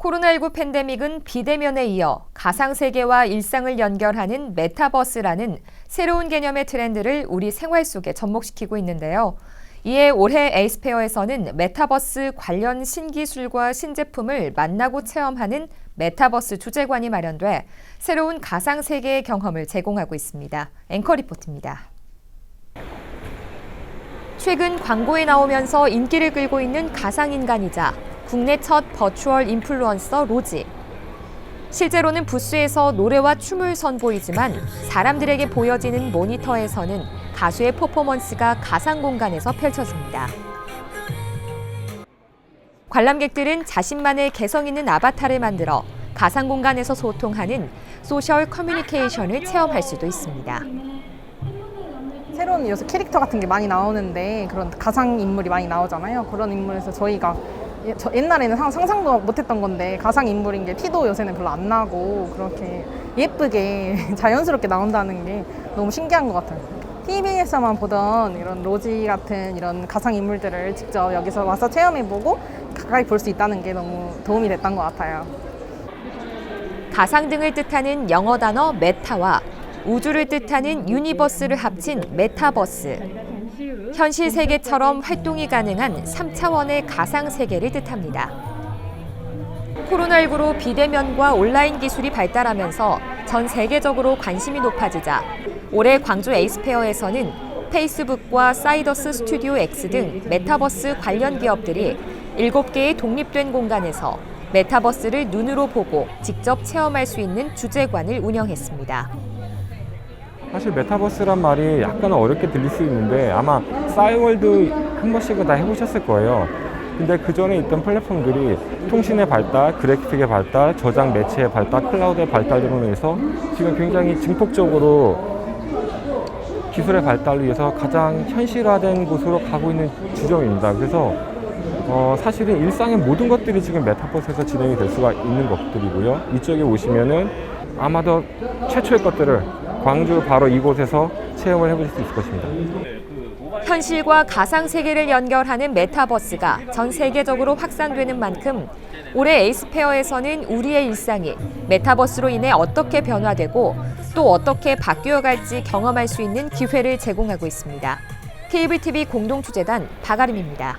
코로나19 팬데믹은 비대면에 이어 가상세계와 일상을 연결하는 메타버스라는 새로운 개념의 트렌드를 우리 생활 속에 접목시키고 있는데요. 이에 올해 에이스페어에서는 메타버스 관련 신기술과 신제품을 만나고 체험하는 메타버스 주제관이 마련돼 새로운 가상세계의 경험을 제공하고 있습니다. 앵커 리포트입니다. 최근 광고에 나오면서 인기를 끌고 있는 가상인간이자 국내 첫 버추얼 인플루언서 로지. 실제로는 부스에서 노래와 춤을 선보이지만 사람들에게 보여지는 모니터에서는 가수의 퍼포먼스가 가상 공간에서 펼쳐집니다. 관람객들은 자신만의 개성 있는 아바타를 만들어 가상 공간에서 소통하는 소셜 커뮤니케이션을 체험할 수도 있습니다. 새로운 요새 캐릭터 같은 게 많이 나오는데 그런 가상 인물이 많이 나오잖아요. 그런 인물에서 저희가 예- 저 옛날에는 상- 상상도 못했던 건데 가상 인물인 게 티도 요새는 별로 안 나고 그렇게 예쁘게 자연스럽게 나온다는 게 너무 신기한 것 같아요. TV에서만 보던 이런 로지 같은 이런 가상 인물들을 직접 여기서 와서 체험해보고 가까이 볼 수 있다는 게 너무 도움이 됐던 것 같아요. 가상 등을 뜻하는 영어 단어 메타와 우주를 뜻하는 유니버스를 합친 메타버스. 현실 세계처럼 활동이 가능한 3차원의 가상 세계를 뜻합니다. 코로나19로 비대면과 온라인 기술이 발달하면서 전 세계적으로 관심이 높아지자 올해 광주 에이스페어에서는 페이스북과 사이더스 스튜디오 X 등 메타버스 관련 기업들이 7개의 독립된 공간에서 메타버스를 눈으로 보고 직접 체험할 수 있는 주제관을 운영했습니다. 사실 메타버스란 말이 약간 어렵게 들릴 수 있는데 아마 싸이월드 한 번씩은 다 해보셨을 거예요. 근데 그 전에 있던 플랫폼들이 통신의 발달, 그래픽의 발달, 저장 매체의 발달, 클라우드의 발달으로 인해서 지금 굉장히 증폭적으로 기술의 발달을 위해서 가장 현실화된 곳으로 가고 있는 지점입니다. 그래서 어, 사실은 일상의 모든 것들이 지금 메타버스에서 진행이 될 수가 있는 것들이고요. 이쪽에 오시면은 아마도 최초의 것들을 광주 바로 이곳에서 체험을 해보실 수 있을 것입니다. 현실과 가상 세계를 연결하는 메타버스가 전 세계적으로 확산되는 만큼 올해 에이스페어에서는 우리의 일상이 메타버스로 인해 어떻게 변화되고 또 어떻게 바뀌어 갈지 경험할 수 있는 기회를 제공하고 있습니다. 케이블 TV 공동투재단 박아름입니다.